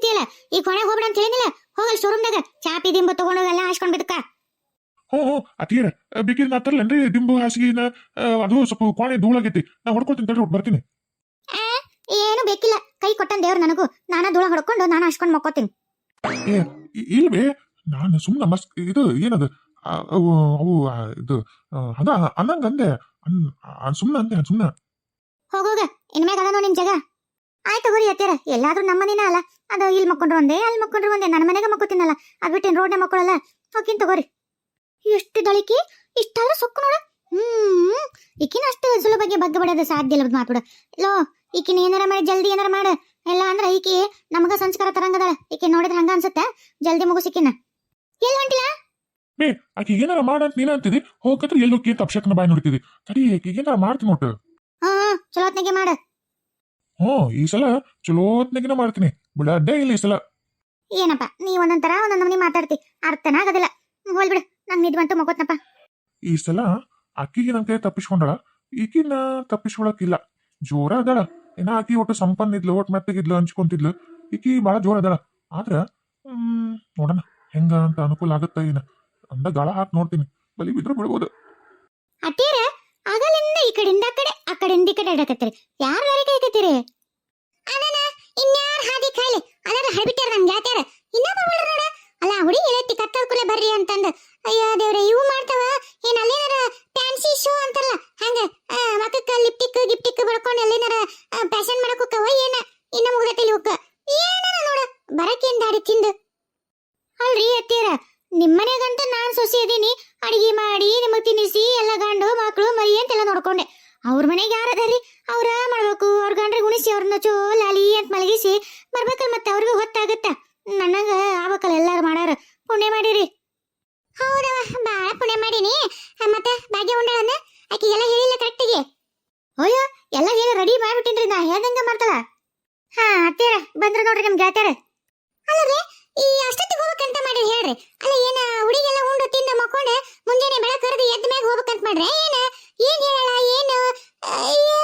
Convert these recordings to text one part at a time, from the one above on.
ನಿಂತಿಯಲ್ಲ ಈಗ ಹೊರಗೆ ಹೋಗ್ಬೇಡ ಅಂತ ಹೇಳಿದಿಲ್ಲ ಹೋಗಲ್ ಶೋರೂಮ್ದಾಗ ಚಾಪಿ ದಿಂಬು ತಗೊಂಡೋಗೆಲ್ಲ ಹಾಸ್ಕೊಂಡ್ ಬಿದ್ದಕ್ಕ. ಹೋ ಹೋ ಅತಿಯರ ಬೇಕಿದ್ರೆ ನಾ ತರಲೇನ್ರಿ? ದಿಂಬು ಹಾಸಿಗೆನ ಆ, ಅದು ಸ್ವಲ್ಪ ಕೋಣೆ ಧೂಳಾಗೈತಿ. ನಾ ಹೊಡ್ಕೊಳ್ತೀನಿ ತಡ್ರಿ ಬರ್ತೀನಿ. ಏನು ಬೇಕಿಲ್ಲ. ಕೈ ಕೊಟ್ಟನ್ ದೇವ್ರು ನನಗೂ. ನಾನ ಧೂಳ ಹೊಡ್ಕೊಂಡು ನಾನು ಹಾಸ್ಕೊಂಡ್ ಮಕ್ಕೋತೀನಿ. ಏ ಇಲ್ವೇ? ನಾನು ಸುಮ್ಮನೆ ಮಸ್ ಇದು ಏನದು? ಅವು ಅವು ಇದು ಅದ ಅನ್ನಂಗಂದೆ ಸುಮ್ಮನೆ ಅಂದೆ ಸುಮ್ಮನೆ ಹೋಗೋಗ ಇನ್ಮ್ಯಾಗ ಅದ ನಿಮ್ಮ ಜಗ. ಆಯ್ತು ತಗೋರಿ ಅತ್ಯಾರ ಎಲ್ಲಾದ್ರೂ ನಮ್ಮನೇನ ಅಲ್ಲ. ಅದು ಇಲ್ಲಿ ಮಕ್ಕೊಂಡ್ರು ಒಂದೇ ಅಲ್ಲಿ ಮಕ್ಕೊಂಡ್ರು ಒಂದೇ ನನ್ನ ಮನೆಗೆ ಮಕ್ಕೋತೀನಲ್ಲ. ಅದ್ ಬಿಟ್ಟು ರೋಡ್ನ ಮಕ್ಕಳಲ್ಲ. ಹೋಗಿನ್ ತಗೋರಿ. ಎಷ್ಟು ದಳಿಕಿ ಇಷ್ಟಾದ್ರೂ ಸೊಕ್ಕು ನೋಡ. ಹ್ಮ್ ಈಕಿನ ಅಷ್ಟು ಸುಲಭವಾಗಿ ಬಗ್ಗೆ ಬಡೋದು ಸಾಧ್ಯ ಇಲ್ಲ ಮಾತ್ಬಿಡ ಲೋ ಈಕಿನ ಏನಾರ ಮಾಡಿ ಜಲ್ದಿ ಏನಾರ ಮಾಡ. ಇಲ್ಲ ಅಂದ್ರೆ ಈಕಿ ನಮಗ ಸಂಸ್ಕಾರ ತರಂಗದಾಳ. ಈಕೆ ನೋಡಿದ್ರೆ ಹಂಗ ಅನ್ಸುತ್ತೆ? ಜಲ್ದಿ ಮುಗಿಸಿಕಿನ ಎಲ್ಲಿ ಹೊಂಟಿಲ್ಲ? ಬೇ ಆಕೆ ಏನಾರ ಮಾಡ ಅಂತ ನೀನ ಅಂತಿದಿ? ಹೋಗತ್ರ ಎಲ್ಲಿ ಹೋಗಿ ಅಂತ ಅಪ್ಶಕ್ನ ಬಾಯಿ ನೋಡ್ತಿದಿ? ಸರಿ ಏನಾರ ಮಾಡ್ತೀನಿ ಹಾ ಚಲೋತ್ನಾಗೆ ಮಾಡ. ಹ್ಞೂ ಈ ಸಲ ಚಲೋತ್ನಾಗಿನ ಮಾಡ್ತೀನಿ. ಬಿಡಡ್ಡೇ ಇಲ್ಲ ಈ ಸಲ. ಏನಪ್ಪ ನೀ ಒಂದೊಂದ್ ತರ ಒಂದೊಂದ್ ನಮ್ನಿ ಮಾತಾಡ್ತಿ. ಅರ್ಥನ ಆಗೋದಿಲ್ಲ. ಹೋಲ್ ಬಿಡು ನಂಗ್ ನಿದ್ ಮಗೋತ್ನಪ್ಪ ಈ ಸಲ ಅಕ್ಕಿಗೆ ನನ್ನ ಕೈ ತಪ್ಪಿಸ್ಕೊಂಡಳ. ಈಕಿನ ತಪ್ಪಿಸ್ಕೊಳಕಿಲ್ಲ. ಜೋರ ಅದಳ. ಏನ ಆಕಿ ಒಟ್ಟು ಸಂಪನ್ನ ಇದ್ಲು ಒಟ್ಟು ಮೆತ್ತಗಿದ್ಲು ಹಂಚ್ಕೊಂತಿದ್ಲು. ಈಕಿ ಭಾಳ ಜೋರ ಅದಳ. ಆದ್ರ ಹ್ಮ್ ನೋಡೋಣ ಹೆಂಗ ಅಂತ ಅನುಕೂಲ ಆಗತ್ತ ಏನ. ಅಂದ ಗಾಳ ಹಾಕಿ ನೋಡ್ತೀನಿ. ಬಲಿ ಬಿದ್ರು ಬಿಡ್ಬೋದು ಅಟ್ಟೀರ ಆಗಲಿಂದ ಈ ಕಡೆಯಿಂದ ಆ ಕಡೆ ಆ ಕಡೆಯಿಂದ ಈ ಕಡೆ ಅಡಕತ್ತೀರಿ ಯಾರು ಯಾರಿಗೆ ಕೈಕತ್ತೀರಿ ಹಾದಿ ಖಾಲಿ ಅದರ ಹಡ್ಬಿಟ್ಟಾರ ನನ್ ಗಾತ್ಯಾರ ಇನ್ನ ಬರ್ಬಿಡ್ರ ನೋಡ. ಅಲ್ಲ ಹುಡುಗಿ ಹೇಳತ್ತಿ ಕತ್ತಲ್ ಕುಲೆ ಬರ್ರಿ ಅಂತಂದ. ಅಯ್ಯೋ ದೇವ್ರೆ, ಇವು ಮಾಡ್ತಾವ? ಏನ್ ಅಲ್ಲೇನಾರ ಫ್ಯಾನ್ಸಿ ಶೋ ಅಂತಾರಲ್ಲ? ಹಂಗ ಮಕ್ಕಕ್ಕ ಲಿಪ್ಟಿಕ್ ಗಿಪ್ಟಿಕ್ ಬಡ್ಕೊಂಡು ಅಲ್ಲೇನಾರ ಫ್ಯಾಷನ್ ಮಾಡಕ್ ಏನ? ಇನ್ನ ಮುಗ್ದೈತಿ ಹೋಕ್ಕ ಏನಾರ ನೋಡ. ಬರಕೇನ್ ದಾಡಿ ತಿಂದು? ಅಲ್ರಿ ಅತ್ತೀರ ನಿಮ್ಮನೆಗಂತೂ ನಾನ್ ಸೊಸೆ ಅದೀನಿ ಅಡಿಗೆ ಮಾಡಿ, ನಿಮಗ್ ತಿನ್ನಿಸಿ, ಎಲ್ಲ ಗಂಡು ಮಕ್ಕಳು ಮರಿ ಅಂತೆಲ್ಲ ನೋಡ್ಕೊಂಡೆ. ಅವ್ರ ಮನೆಗೆ ಯಾರದಾರಿ ಅವ್ರ ಮಾಡ್ಬೇಕು. ಅವ್ರ ಗಂಡ್ರಿಗೆ ಉಣಿಸಿ, ಅವ್ರನ್ನ ಚೋ ಲಾಲಿ ಅಂತ ಮಲಗಿಸಿ ಬರ್ಬೇಕಲ್ಲ ಮತ್ತೆ ಅವ್ರಿಗೂ ಹೊತ್ತಾಗತ್ತ. ನನಗ ಆಗ್ಬೇಕಲ್ಲ ಎಲ್ಲಾರು ಮಾಡಾರ. ಪುಣ್ಯ ಮಾಡಿರಿ. ಹೌದವ ಬಾಳ ಪುಣ್ಯ ಮಾಡಿನಿ. ಮತ್ತೆ ಭಾಗ್ಯ ಉಂಡಳನ್ನ ಆಕಿ ಎಲ್ಲ ಹೇಳಿಲ್ಲ ಕರೆಕ್ಟಿಗೆ ಅಯ್ಯೋ ಎಲ್ಲ ಹೇಳಿ ರೆಡಿ ಮಾಡ್ಬಿಟ್ಟಿನ್ರಿ ನಾ. ಹೇಳ್ದಂಗ ಮಾಡ್ತಾಳ? ಹಾ ಅತ್ತೀರ ಬಂದ್ರ ನೋಡ್ರಿ ನಮ್ ಗೆಳತ್ಯಾರ ಅಲ್ಲರಿ ಈ ಅಷ್ಟೊತ್ತಿಗೆ ಹೋಗ್ಬೇಕಂತ ಮಾಡಿ ಹೇಳ್ರಿ. ಅಲ್ಲ ಏನ ಹುಡುಗೆಲ್ಲ ಉಂಡು ತಿಂದು ಮಕ್ಕೊಂಡೆ ಮುಂಜಾನೆ ಬೆಳಕ್ ಕರೆದು ಎದ್ದ ಮ್ಯಾಗ ಹೋಗ್ಬೇಕಂತ ಮಾಡ್ರಿ. ಏನ? ಏನ್ ಹೇಳಾ ಏನು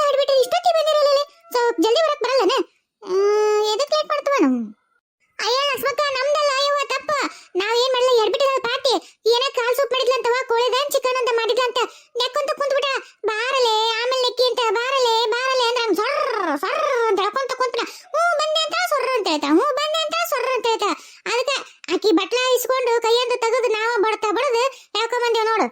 ಹಿಡ್ಬಿಟ್ಟು ಇಷ್ಟೊತ್ತಿ ಬಂದಿರಲ್ಲ ಸ್ವಲ್ಪ ಜಲ್ದಿ ಬರಕ್ ಬರಲ್ಲನ ಎದಕ್ ಲೇಟ್ ಮಾಡ್ತವ ನಾವು ಅಯ್ಯ ಲಕ್ಷ್ಮಕ್ಕ ನಮ್ದಲ್ಲ ಅಯ್ಯವ ತಪ್ಪ ನಾವ್ ಏನ್ ಮಾಡಲ್ಲ ಎಡ್ಬಿಟ್ಟಿದ ಪಾಟಿ ಏನ ಕಾಲ್ ಸೂಪ್ ಮಾಡಿದ್ಲಂತವ ಕೋಳಿದಾನ್ ಚಿಕನ್ ಅಂತ ಮಾಡಿದ್ಲಂತ ನೆಕ್ಕೊಂತ ಕುಂತ್ಬಿಟ್ಟ ಬಾರಲೆ ಆಮೇಲೆ ನೆಕ್ಕಿ ಅಂತ ಬಾರಲೆ ಬಾರಲೆ ಅಂದ್ರೆ ಹಂಗ್ ಸೊರ್ರ ಸೊರ್ರ ಅಂತ ಹೇಳ್ಕೊಂತ ಕುಂತ್ಬಿಟ್ಟ ಹ್ಞೂ ಬಂದೆ ಅಂತ ಸೊರ್ರ ಅಂತ ಹೇಳ್ತಾ ಹ್ಞೂ ಬಂದೆ ಅಂತ ಸೊರ್ರ ಅಂತ ಹೇಳ್ತಾ ಅದಕ್ಕೆ ಆಕಿ ಬಟ್ಲ ಇಸ್ಕೊಂಡು ಕೈಯಂದು ತೆಗೆದು ನಾವ ಬಡ್ತಾ ಬಡದು ಹೇಳ್ಕೊಂಡ್ ಬಂದೇವ್ ನೋಡು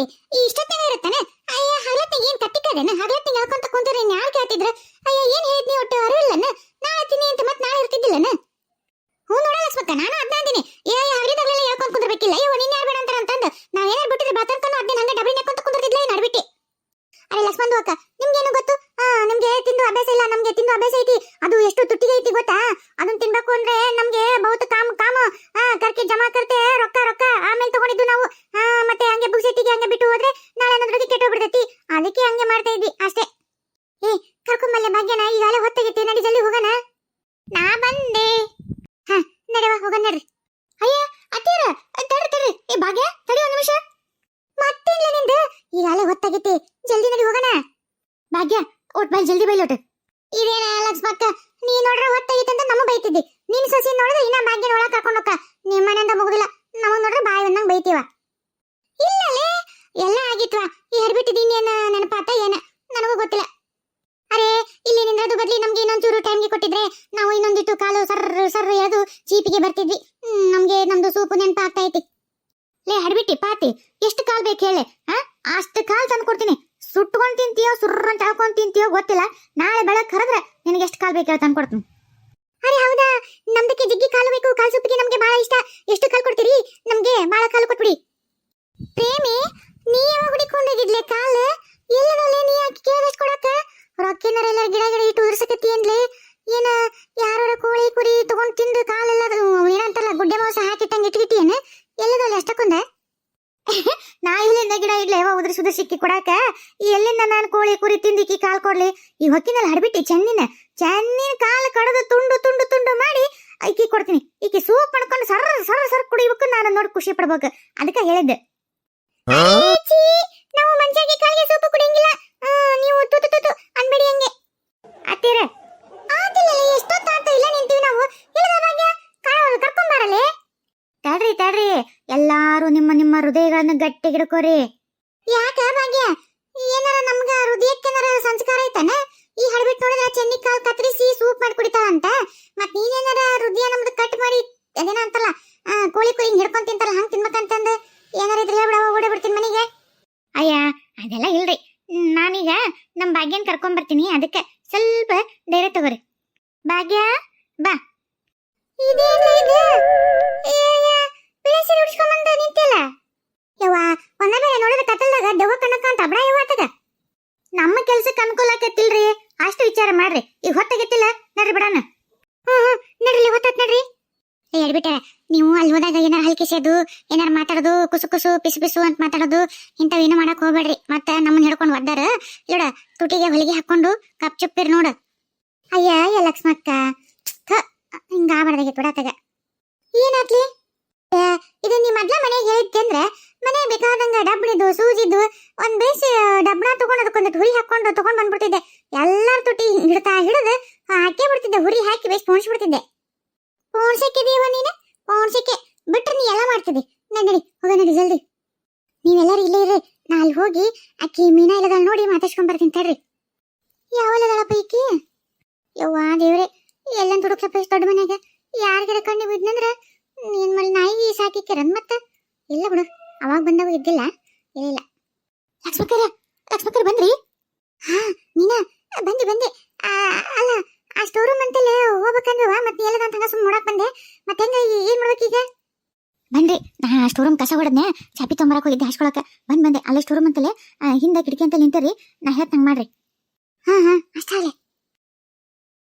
ಪಾಪಿ ಈ ಇಷ್ಟೊತ್ತಿನ ಇರುತ್ತಾನೆ? ಅಯ್ಯ ಹಗಲತ್ತಿಗೆ ಏನ್ ಕಟ್ಟಿಕದೇನ ಹಗಲತ್ತಿಗೆ ಹೇಳ್ಕೊಂತ ಕುಂತಿದ್ರೆ ಇನ್ ಯಾರು ಕೇಳ್ತಿದ್ರ? ಅಯ್ಯ, ಏನ್ ಹೇಳಿದ್ನಿ ಒಟ್ಟು? ಅರಿವಿಲ್ಲನ ನಾಳೆ ತಿನ್ನಿ ಅಂತ ಮತ್ ನಾಳೆ ಇರ್ತಿದ್ದಿಲ್ಲನ ಹ್ಞೂ ನೋಡ ಲಕ್ಷ್ಮಕ್ಕ, ನಾನು ಅದ್ನ ಅಂದಿನಿ. ಏ ಹಗಲಿದಾಗಲೆಲ್ಲ ಹೇಳ್ಕೊಂಡ್ ಕುಂದ್ರಬೇಕಿಲ್ಲ. ಅಯ್ಯೋ ನಿನ್ನ ಯಾರು ಬೇಡ ಅಂತ ಅಂತಂದು ನಾವ್ ಏನಾರು ಬಿಟ್ಟಿದ್ರೆ ಬರ್ತನ್ಕೊಂಡು ಅದ್ನ ಹಂಗೆ ಡಬ್ರಿ ನೆಕ್ಕೊಂತ ಕುಂದಿರ್ತಿದ್ಲ ನಡ್ಬಿಟ್ಟಿ ಅರೆ ಲಕ್ಷ್ಮಂದು ಅಕ್ಕ ನಿಮ್ಗೇನು ಗೊತ್ತು? ಆ, ನಿಮ್ಗೆ ತಿಂದು ಅಭ್ಯಾಸ ಇಲ್ಲ, ನಮ್ಗೆ ತಿಂದು ಅಭ್ಯಾಸ ಐತಿ ಅದು ಎಷ್ಟು ತುಟ್ಟಿಗೆ ಐತಿ ಗೊತ್ತಾ ಅದನ್ನ ತಿನ್ಬೇಕು ಅಂದ್ರೆ ನಮ್ಗೆ ಬಹುತ ಕಾಮ ಕಾಮ ಆ ಕರ್ಕೆ ಜಮಾ ಕರ್ತೆ ರೊಕ್ಕ ರೊಕ್ಕ ಆಮೇಲೆ ತಗೊಂಡಿದ್ದು ನಾವು ಆ ಮತ್ತೆ ಹಂಗೆ ಬುಕ್ಸೆಟ್ಟಿಗೆ ಹಂಗೆ ಬಿಟ್ಟು ಹೋದ್ರೆ ನಾಳೆ ಅನ್ನೋದ್ರಿಗೆ ಕೆಟ್ಟೋಗ್ಬಿಡ್ತೈತಿ ಅದಕ್ಕೆ ಹಂಗೆ ಮಾಡ್ತಾ ಇದ್ವಿ ಅಷ್ಟೇ ಏ ಕರ್ಕೊಂಬಲ್ಲೆ ಭಾಗ್ಯನ ಈಗಾಗಲೇ ಹೊತ್ತಾಗಿತ್ತು ನಡಿ ಜಲ್ದಿ ಹೋಗೋಣ ನಾ ಬಂದೆ ಹ ನಡವ ಹೋಗೋಣ ನಡ್ರಿ ಅಯ್ಯ ಅತ್ತೀರ ತಡ್ರಿ ತಡ್ರಿ ಏ ಭಾಗ್ಯ ತಡಿ ಒಂದ್ ನಿಮಿಷ ಮತ್ತೇನ್ಲ ನಿಂದು ಈಗಾಗಲೇ ಹೊತ್ತಾಗಿತ್ತು ಜಲ್ದಿ ನಡಿ ಹೋಗೋಣ ಭಾಗ್ಯ ಒಟ್ ಬೈ ಜಲ್ದಿ ಬೈಲೋಟ್. ಇದೇನ ಲಕ್ಷ್ಮಕ್ಕ? ನೀ ನೋಡ್ರ ಹೊತ್ತಾಗಿತ್ತಂತ ನಮ್ಮ ಬೈತಿದ್ದಿ. ನಿನ್ ಸಸಿ ನೋಡಿದ್ರೆ ಇನ್ನ ಭಾಗ್ಯನ ಒಳಗ ಕರ್ಕೊಂಡು ಹೋಗ ನಿಮ್ಮ ಮನೆಯಿಂದ ಮುಗುದಿಲ್ಲ. ನಮಗ್ ನೋಡ್ರ ಬಾಯಿ ಬಂದಂಗ್ ಬೈತೀವ. ಇಲ್ಲಲೇ, ಎಲ್ಲ ಆಗಿತ್ವಾ. ಈ ಹರಿಬಿಟ್ಟಿದ್ದೀನಿ ಏನ ನೆನಪಾತ ಏನ? ನನಗೂ ಗೊತ್ತಿಲ್ಲ. ಅರೆ, ಇಲ್ಲಿ ನಿಂದ್ರದು ಬದ್ಲಿ ನಮ್ಗೆ ಇನ್ನೊಂಚೂರು ಟೈಮ್ಗೆ ಕೊಟ್ಟಿದ್ರೆ ನಾವು ಇನ್ನೊಂದಿಟ್ಟು ಕಾಲು ಸರ್ ಸರ್ ಎಳೆದು ಚೀಪಿಗೆ ಬರ್ತಿದ್ವಿ. ನಮ್ಗೆ ನಮ್ದು ಸೂಪು ನೆನಪಾಗ್ತಾ ಐತಿ. ಲೇ, ಹಡ್ಬಿಟ್ಟಿ, ಪಾತಿ, ಎಷ್ಟು ಕಾಲ್ ಬೇಕು ಹೇಳೆ ಅಷ್ಟು ಕಾಲ್ ತಂದು ಕೊಡ್ತೀನಿ ಸುಟ್ಕೊಂಡ್ ತಿಂತೀಯೋ ಸುರ್ರ ಅಂತ ಹಾಕೊಂಡ್ ತಿಂತೀಯೋ ಗೊತ್ತಿಲ್ಲ. ನಾಳೆ ಬೆಳಗ್ಗೆ ಕರೆದ್ರೆ ನಿನಗೆ ಎಷ್ಟು ಕಾಲ್ ಬೇಕು ತಂದು ಕೊಡ್ತೀನಿ. ಅರೆ ಹೌದಾ? ನಮ್ದಕ್ಕೆ ಜಿಗ್ಗಿ ಕಾಲು ಬೇಕು, ಕಾಲು ಸೊಪ್ಪಿಗೆ ನಮ್ಗೆ ಬಹಳ ಇಷ್ಟ. ಎಷ್ಟು ಕಾಲು ಕೊಡ್ತೀರಿ? ನಮ್ಗೆ ಬಹಳ ಕಾಲು ಕೊಟ್ಬಿಡಿ. ಪ್ರೇಮಿ, ನೀ ಯಾವಾಗ ಹುಡಿಕೊಂಡಿದ್ಲೆ ಕಾಲು? ಎಲ್ಲನಲ್ಲೇ ನೀ ಯಾಕೆ ಕೇಳಿದಷ್ಟು ಕೊಡಕ್ಕ? ರೊಕ್ಕಿನರೆಲ್ಲ ಗಿಡ ಗಿಡ ಇಟ್ಟು ಉದುರ್ಸಕತ್ತಿ ಅಂದ್ಲೆ ಇಡ್ಲೇವ ಉದ್ರ ಸುದ್ರ ಸಿಕ್ಕಿ ಕೊಡಾಕ? ಎಲ್ಲಿಂದ ನಾನು ಕೋಳಿ ಕುರಿ ತಿಂದಿಕ್ಕಿ ಕಾಲ್ ಕೊಡ್ಲಿ? ಈ ಹೊಕ್ಕಿನಲ್ಲಿ ಹಡ್ಬಿಟ್ಟಿ ಚೆನ್ನಿನ? ಚೆನ್ನಿನ ಕಾಲು ಕಡದು ತುಂಡು ತುಂಡು ತುಂಡು ಮಾಡಿ ಐಕಿ ಕೊಡ್ತೀನಿ. ಈಕಿ ಸೂಪ್ ಮಾಡ್ಕೊಂಡು ಸರ ಸರ ಸರ್ ಕುಡಿಬೇಕು ನಾನು ನೋಡಿ ಖುಷಿ ಪಡ್ಬೇಕು. ಅದಕ್ಕ ಹೇಳಿದ್ದೆ. ನಾವು ಮಂಚಾಗಿ ಕಾಲಿಗೆ ಸೂಪ್ ಕುಡಿಯಂಗಿಲ್ಲ. ನೀವು ತೂತು ತೂತು ಅನ್ಬೇಡಿ ಹಂಗೆ. ಅತ್ತೀರ ಇಲ್ಲ ನಿಂತೀವಿ ನಾವು. ಇಲ್ಲದ ಭಾಗ್ಯ ತಡ್ರಿ ತಡ್ರಿ. ಎಲ್ಲಾರು ನಿಮ್ಮ ನಿಮ್ಮ ಹೃದಯಗಳನ್ನು ಗಟ್ಟಿಗಿಡ್ಕೋರಿ ಯಾಕ ಭಾಗ್ಯ? ಏನಾರ ನಮ್ಗ ಹೃದಯಕ್ಕೇನಾರ ಸಂಸ್ಕಾರ ಐತನ? ಈ ಹಳಬಿಟ್ ನೋಡಿದ್ರ ಚೆನ್ನಿ ಕಾಲ್ ಕತ್ತರಿಸಿ ಸೂಪ್ ಮಾಡಿ ಕುಡಿತಾರ ಅಂತ ಮತ್ ನೀನೇನಾರ ಹೃದಯ ನಮ್ದು ಕಟ್ ಮಾಡಿ ಅದೇನ ಅಂತಲ್ಲ ಕೋಳಿ ಕುರಿ ಹಿಡ್ಕೊಂಡ್ ತಿಂತಾರ, ಹಂಗ್ ತಿನ್ಬೇಕಂತಂದ ಏನಾರ ಇದ್ರೆ ಹೇಳ್ಬಿಡವ ಓಡೇ ಬಿಡ್ತೀನಿ ಮನೆಗೆ. ಅಯ್ಯ, ಅದೆಲ್ಲ ಇಲ್ರಿ. ನಾನೀಗ ನಮ್ ಭಾಗ್ಯನ್ ಕರ್ಕೊಂಡ್ ಬರ್ತೀನಿ, ಅದಕ್ಕೆ ಸ್ವಲ್ಪ ಧೈರ್ಯ ತಗೋರಿ. ಭಾಗ್ಯ, ಬಾ. ಇದೇನ್ಲ ಇದು ಬಿಳಿ ಸೀರೆ ಬಂದ ನಿಂತಿಲ್ಲ? ಯವ್ವ ಒಂದ ಬೇರೆ ನೋಡಿದ್ರೆ ಕತ್ತಲ್ದಾಗ ದೆವ್ವ ಕಣ್ಣಕ್ಕ ಅಂತ ಆತದ ನಮ್ಮ ಕೆಲ್ಸಕ್ಕೆ ಅನುಕೂಲ ಆಕತ್ತಿಲ್ರಿ ಅಷ್ಟು ವಿಚಾರ ಮಾಡ್ರಿ. ಈಗ ಹೊತ್ತಾಗತ್ತಿಲ್ಲ ನಡ್ರಿ ಬಿಡಣ. ಹ್ಮ್ ಹ್ಮ್ ನಡ್ರಿ ಹೊತ್ತತ್ ನಡ್ರಿ. ಹೇಳ್ಬಿಟ್ಟಾರ ನೀವು ಅಲ್ಲಿ ಹೋದಾಗ ಏನಾರ ಹಲ್ಕಿಸೋದು ಏನಾರ ಮಾತಾಡೋದು ಕುಸು ಕುಸು ಪಿಸು ಪಿಸು ಅಂತ ಮಾತಾಡೋದು ಇಂಥವೇನು ಮಾಡಕ್ ಹೋಗ್ಬೇಡ್ರಿ. ಮತ್ತೆ ನಮ್ಮನ್ನ ಹಿಡ್ಕೊಂಡು ಒದ್ದಾರ. ಇಡ ತುಟಿಗೆ ಹೊಲಿಗೆ ಹಾಕೊಂಡು ಕಪ್ ಚುಪ್ಪಿರ್ ನೋಡು. ಅಯ್ಯ ಲಕ್ಷ್ಮಕ್ಕ. ಥ, ಹಿಂಗ ಆಗ್ಬಾರ್ದಾಗಿತ್ತು ಬಿಡತ್ತಾಗ ಏನಾತ್ಲಿ? ಏ, ಇದು ನಿಮ್ಮ ಮೊದ್ಲ ಮನೆಗೆ ಹೇಳಿದ್ದೆ ಅಂದ್ರೆ ಮನೆಗೆ ಬೇಕಾದಂಗ ಡಬ್ಣಿದು ಸೂಜಿದ್ದು, ಒಂದ್ ಬೇಸಿ ಡಬ್ಣ ತಗೊಂಡು ಅದಕ್ಕೊಂದು ಹುರಿ ಹಾಕೊಂಡು ತಗೊಂಡ್ ಬಂದ್ಬಿಡ್ತಿದ್ದೆ. ಎಲ್ಲಾರ ತುಟಿ ಹಿಡ್ತಾ ಹಿಡಿದು ಹಾಕೇ ಬಿಡ್ತಿದ್ದೆ, ಹುರಿ ಹಾಕಿ ಬೇಸ್ ಪೋಣಿಸ್ಬಿಡ್ತಿದ್ದೆ. ಪೋಣ್ಸಕ್ಕಿದೀವ ನೀನು? ಪೋಣ್ಸಕ್ಕೆ ಬಿಟ್ರೆ ನೀ ಎಲ್ಲ ಮಾಡ್ತಿದ್ದೆ? ನಡಿ ಹೋಗ ನಡಿ, ಜಲ್ದಿ. ನೀವೆಲ್ಲರೂ ಇಲ್ಲೇ ಇರ್ರಿ. ನಾ ಅಲ್ಲಿ ಹೋಗಿ ಅಕ್ಕಿ ಮೀನಾ ಇಲ್ಲದಳ ನೋಡಿ ಮಾತಾಡ್ಸ್ಕೊಂಡ್ ಬರ್ತೀನಿ, ತಡ್ರಿ. ಯಾವಲ್ಲದಳಪ್ಪ ಈಕಿ? ಯವ್ವಾ ದೇವ್ರೆ ಎಲ್ಲ ತುಡುಕ್ಸಪ್ಪ ದೊಡ್ಡ ಮನೆಗೆ ಯಾರಿಗಾರ ಕಣ್ಣು ಬಿದ್ನಂದ್ರ? ನಾಯಿ ಮತ್ತೆ? ಇಲ್ಲ ಬಿಡು ಅವಾಗ ಬಂದಾಗ ಇದ್ದಿಲ್ಲ. ಇಲ್ಲ ಲಕ್ಷ್ಮಕ್ಕರ ಲಕ್ಷ್ಮಕ್ಕರ ಬಂದ್ರಿ? ಹಾ ನೀನಾ? ಬಂದೆ ಬಂದೆ. ಆ, ಅಲ್ಲ ಆ ಸ್ಟೋರ್ ರೂಮ್ ಅಂತಲೇ ಹೋಗ್ಬೇಕಂದ್ರವ? ಮತ್ತೆ ಎಲ್ಲದ ಅಂತ ಸುಮ್ಮನೆ ನೋಡಕ್ ಬಂದೆ. ಮತ್ತೆ ಹೆಂಗ ಏನ್ ಈಗ? ಬಂದ್ರಿ. ನಾ ಸ್ಟೋರ್ ರೂಮ್ ಕಸ ಹೊಡೆದ್ನೆ ಚಾಪಿ ತೊಂಬರಕ್ ಹೋಗಿದ್ದೆ ಹಾಸ್ಕೊಳಕ. ಬಂದ್ ಬಂದೆ. ಅಲ್ಲೇ ಸ್ಟೋರ್ ರೂಮ್ ಅಂತಲೇ ಹಿಂದೆ ಕಿಟಕಿ ಅಂತ ನಿಂತರಿ ನಾ ಹೇಳ್ತಂಗ್ ಮಾಡ್ರಿ. ಹಾ ಹಾ ಅಷ್ಟಾಗ್ಲಿ